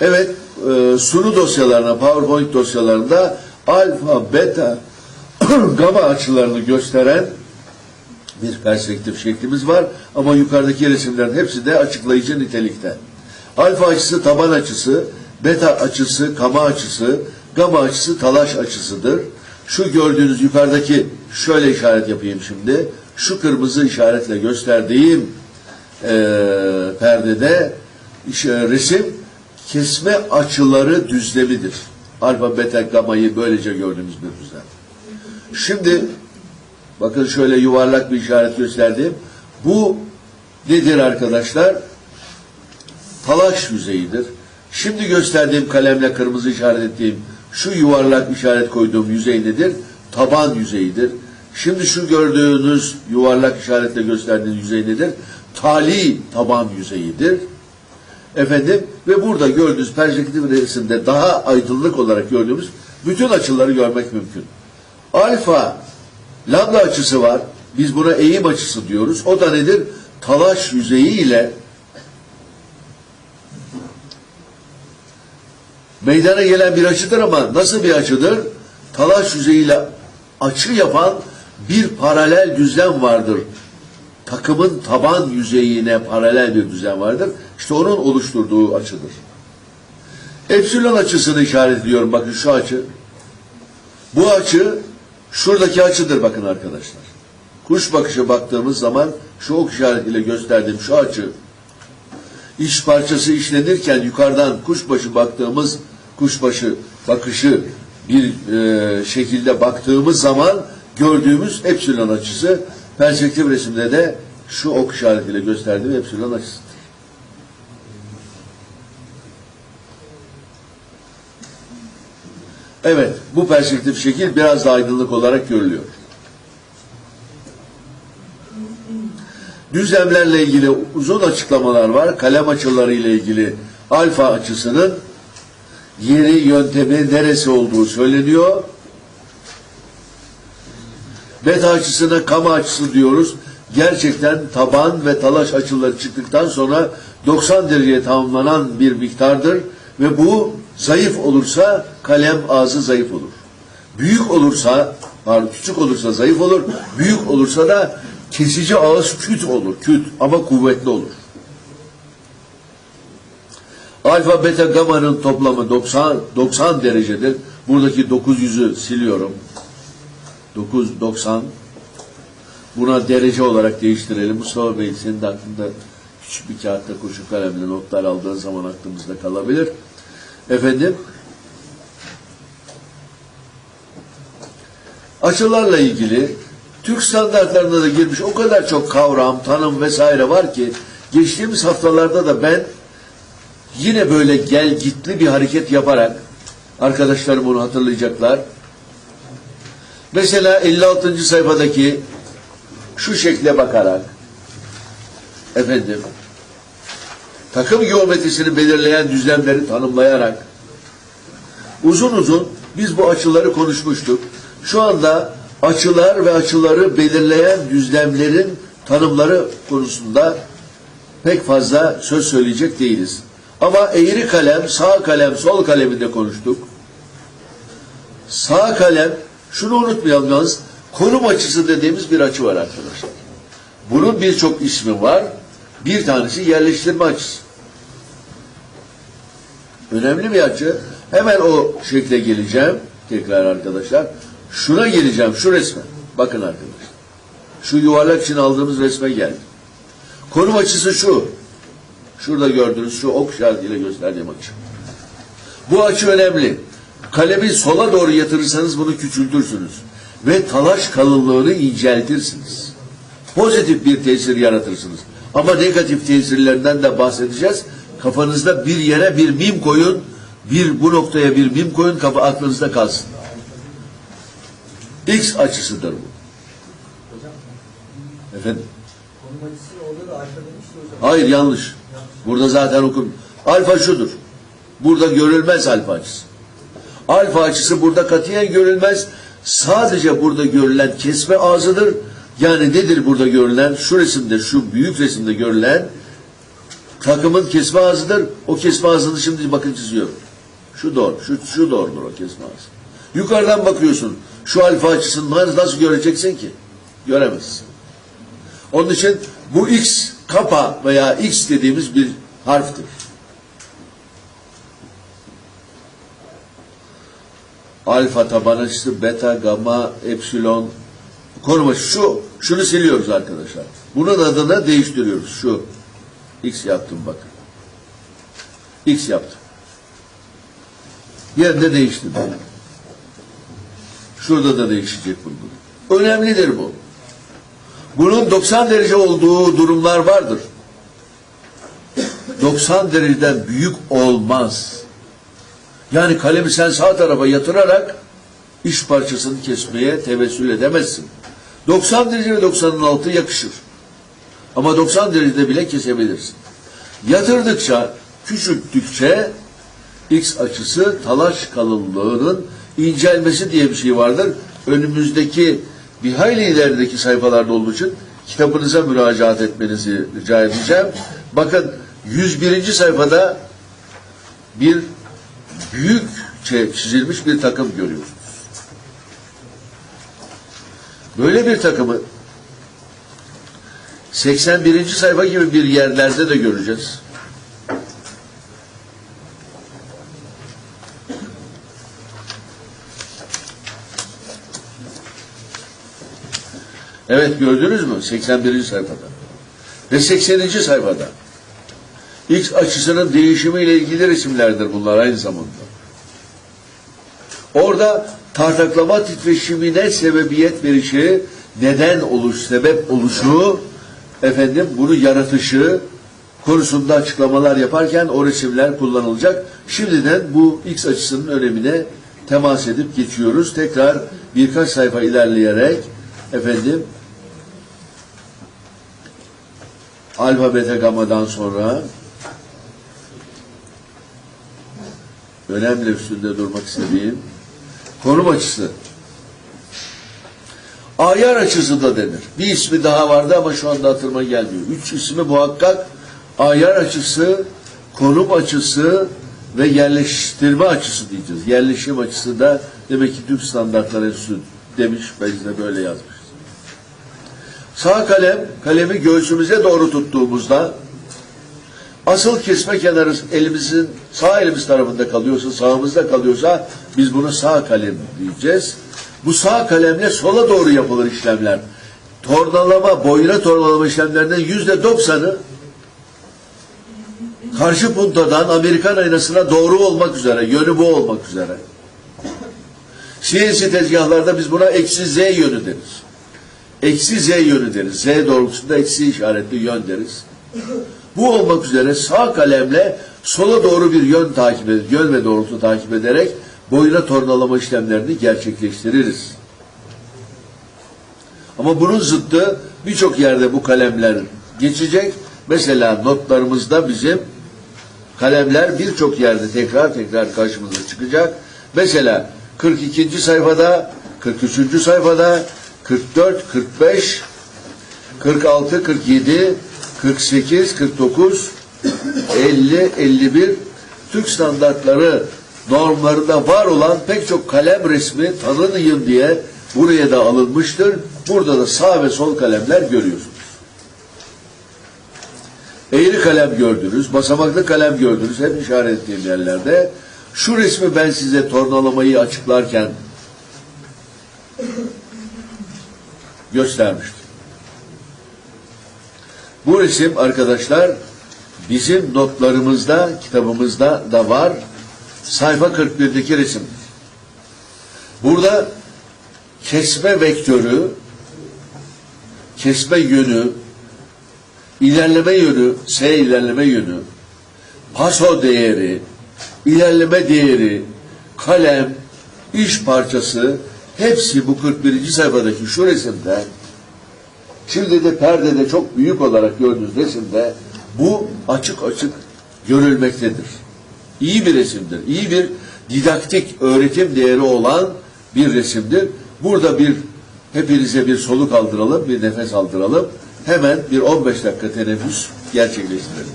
Evet, e, sunu dosyalarına, PowerPoint dosyalarında alfa, beta, gamma açılarını gösteren bir perspektif şeklimiz var. Ama yukarıdaki resimlerin hepsi de açıklayıcı nitelikte. Alfa açısı taban açısı, beta açısı kama açısı, gamma açısı talaş açısıdır. Şu gördüğünüz yukarıdaki şöyle işaret yapayım şimdi. Şu kırmızı işaretle gösterdiğim eee, perdede işte resim kesme açıları düzlemidir. Alfa, beta, gamayı böylece gördüğümüz bir düzlem. Şimdi bakın şöyle yuvarlak bir işaret gösterdim. Bu nedir arkadaşlar? Talaş yüzeyidir. Şimdi gösterdiğim kalemle kırmızı işaret ettiğim şu yuvarlak işaret koyduğum yüzey nedir? Taban yüzeyidir. Şimdi şu gördüğünüz yuvarlak işaretle gösterdiğim yüzey nedir? Tali taban yüzeyidir. Efendim ve burada gördüğünüz perspektif resimde daha aydınlık olarak gördüğümüz bütün açıları görmek mümkün. Alfa lambda açısı var. Biz buna eğim açısı diyoruz. O da nedir? Talaş yüzeyi ile meydana gelen bir açıdır ama nasıl bir açıdır? Talaş yüzeyiyle açı yapan bir paralel düzlem vardır. Takımın taban yüzeyine paralel bir düzlem vardır. İşte onun oluşturduğu açıdır. Epsilon açısını işaret ediyorum. Bakın şu açı. Bu açı şuradaki açıdır bakın arkadaşlar. Kuş bakışı baktığımız zaman şu ok işaretiyle gösterdiğim şu açı iş parçası işlenirken yukarıdan kuşbaşı baktığımız kuşbaşı bakışı bir e, şekilde baktığımız zaman gördüğümüz epsilon açısı perspektif resimde de şu ok işaretiyle gösterdiğim epsilon açısı. Evet, bu perspektif şekil biraz daha aydınlık olarak görülüyor. Düzlemlerle ilgili uzun açıklamalar var. Kalem açıları ile ilgili alfa açısının yeri, yöntemi, neresi olduğu söyleniyor. Beta açısına kama açısı diyoruz. Gerçekten taban ve talaş açıları çıktıktan sonra 90 dereceye tamamlanan bir miktardır ve bu zayıf olursa kalem ağzı zayıf olur. Büyük olursa, pardon küçük olursa zayıf olur, büyük olursa da kesici ağız küt olur, küt ama kuvvetli olur. Alfa, beta, gama'nın toplamı 90, 90 derecedir. Buradaki 900'ü siliyorum. 9, 90. Buna derece olarak değiştirelim. Mustafa Bey senin de aklında küçük bir kağıtta kurşun kalemle notlar aldığın zaman aklımızda kalabilir. Efendim açılarla ilgili Türk standartlarına da girmiş o kadar çok kavram, tanım vesaire var ki geçtiğimiz haftalarda da ben yine böyle gel gitli bir hareket yaparak arkadaşlarım bunu hatırlayacaklar. Mesela 56. sayfadaki şu şekle bakarak efendim takım geometrisini belirleyen düzlemleri tanımlayarak uzun uzun biz bu açıları konuşmuştuk. Şu anda açılar ve açıları belirleyen düzlemlerin tanımları konusunda pek fazla söz söyleyecek değiliz. Ama eğri kalem, sağ kalem, sol kaleminde konuştuk. Sağ kalem, şunu unutmayalım yalnız, konum açısı dediğimiz bir açı var arkadaşlar. Bunun birçok ismi var. Bir tanesi yerleştirme açısı. Önemli bir açı. Hemen o şekle geleceğim. Tekrar arkadaşlar. Şuna geleceğim. Şu resme. Bakın arkadaşlar. Şu yuvarlak için aldığımız resme geldi. Konum açısı şu. Şurada gördüğünüz şu ok işaretiyle gösterdiğim açı. Bu açı önemli. Kalemi sola doğru yatırırsanız bunu küçültürsünüz. Ve talaş kalınlığını inceltirsiniz. Pozitif bir tesir yaratırsınız. Ama negatif tesirlerinden de bahsedeceğiz. Kafanızda bir yere bir mim koyun. Bir bu noktaya bir mim koyun kafa aklınızda kalsın. X açısıdır bu. Efendim? Konum açısını orada da alfa demişti hocam. Hayır yanlış. Burada zaten okum. Alfa şudur. Burada görülmez alfa açısı. Alfa açısı burada katiyen görülmez. Sadece burada görülen kesme ağzıdır. Yani nedir burada görülen? Şu resimde, şu büyük resimde görülen takımın kesme ağzıdır. O kesme ağzını şimdi bakın çiziyorum. Şu doğru, şu, şu doğrudur o kesme ağzı. Yukarıdan bakıyorsun. Şu alfa açısını nasıl, göreceksin ki? Göremezsin. Onun için bu x kapa veya x dediğimiz bir harftir. Alfa taban açısı, beta, gamma, epsilon. Konuma şu, şunu siliyoruz arkadaşlar. Bunun adını değiştiriyoruz. Şu. X yaptım bakın. X yaptım. Yerinde değişti. Şurada da değişecek bu. Önemlidir bu. Bunun 90 derece olduğu durumlar vardır. 90 dereceden büyük olmaz. Yani kalemi sen sağ tarafa yatırarak iş parçasını kesmeye tevessül edemezsin. 90 derece ve 90'ın altı yakışır. Ama 90 derecede bile kesebilirsin. Yatırdıkça, küçülttükçe x açısı talaş kalınlığının incelmesi diye bir şey vardır. Önümüzdeki bir hayli ilerideki sayfalarda olduğu için kitabınıza müracaat etmenizi rica edeceğim. Bakın 101. sayfada bir büyükçe çizilmiş bir takım görüyorsunuz. Böyle bir takımı 81. sayfa gibi bir yerlerde de göreceğiz. Evet gördünüz mü? 81. sayfada. Ve 80. sayfada. X açısının değişimiyle ilgili resimlerdir bunlar aynı zamanda. Orada tartaklama titreşimine sebebiyet verişi, neden oluş, sebep oluşu, efendim bunu yaratışı konusunda açıklamalar yaparken o resimler kullanılacak. Şimdiden bu X açısının önemine temas edip geçiyoruz. Tekrar birkaç sayfa ilerleyerek efendim alfa beta gammadan sonra önemli üstünde durmak istediğim konum açısı. Ayar açısı da denir. Bir ismi daha vardı ama şu anda hatırıma gelmiyor. Üç ismi muhakkak ayar açısı, konum açısı ve yerleştirme açısı diyeceğiz. Yerleşim açısı da demek ki Türk Standartları Enstitüsü demiş, biz de böyle yazmışız. Sağ kalem, kalemi göğsümüze doğru tuttuğumuzda asıl kesme kenarı elimizin sağ elimiz tarafında kalıyorsa, sağımızda kalıyorsa biz bunu sağ kalem diyeceğiz. Bu sağ kalemle sola doğru yapılır işlemler. Tornalama, boyuna tornalama işlemlerinden yüzde doksanı karşı puntadan Amerikan aynasına doğru olmak üzere, yönü bu olmak üzere. CNC tezgahlarda biz buna eksi Z yönü deriz. Eksi Z yönü deriz. Z doğrultusunda eksi işaretli yön deriz. Bu olmak üzere sağ kalemle sola doğru bir yön takip edip, yön ve doğrultu takip ederek boyuna tornalama işlemlerini gerçekleştiririz. Ama bunun zıttı birçok yerde bu kalemler geçecek. Mesela notlarımızda bizim kalemler birçok yerde tekrar tekrar karşımıza çıkacak. Mesela 42. sayfada, 43. sayfada, 44, 45, 46, 47, 48, 49, 50, 51 Türk standartları normlarında var olan pek çok kalem resmi tanınayım diye buraya da alınmıştır. Burada da sağ ve sol kalemler görüyorsunuz. Eğri kalem gördünüz, basamaklı kalem gördünüz. Hep işaret ettiğim yerlerde. Şu resmi ben size tornalamayı açıklarken göstermiştim. Bu resim arkadaşlar bizim notlarımızda, kitabımızda da var. Sayfa 41'deki resim. Burada kesme vektörü, kesme yönü, ilerleme yönü, S ilerleme yönü, paso değeri, ilerleme değeri, kalem, iş parçası hepsi bu 41. sayfadaki şu resimde Şimdi de perdede çok büyük olarak gördüğünüz resimde bu açık açık görülmektedir. İyi bir resimdir. İyi bir didaktik öğretim değeri olan bir resimdir. Burada bir hepinize bir soluk aldıralım, bir nefes aldıralım. Hemen bir 15 dakika teneffüs gerçekleştirelim.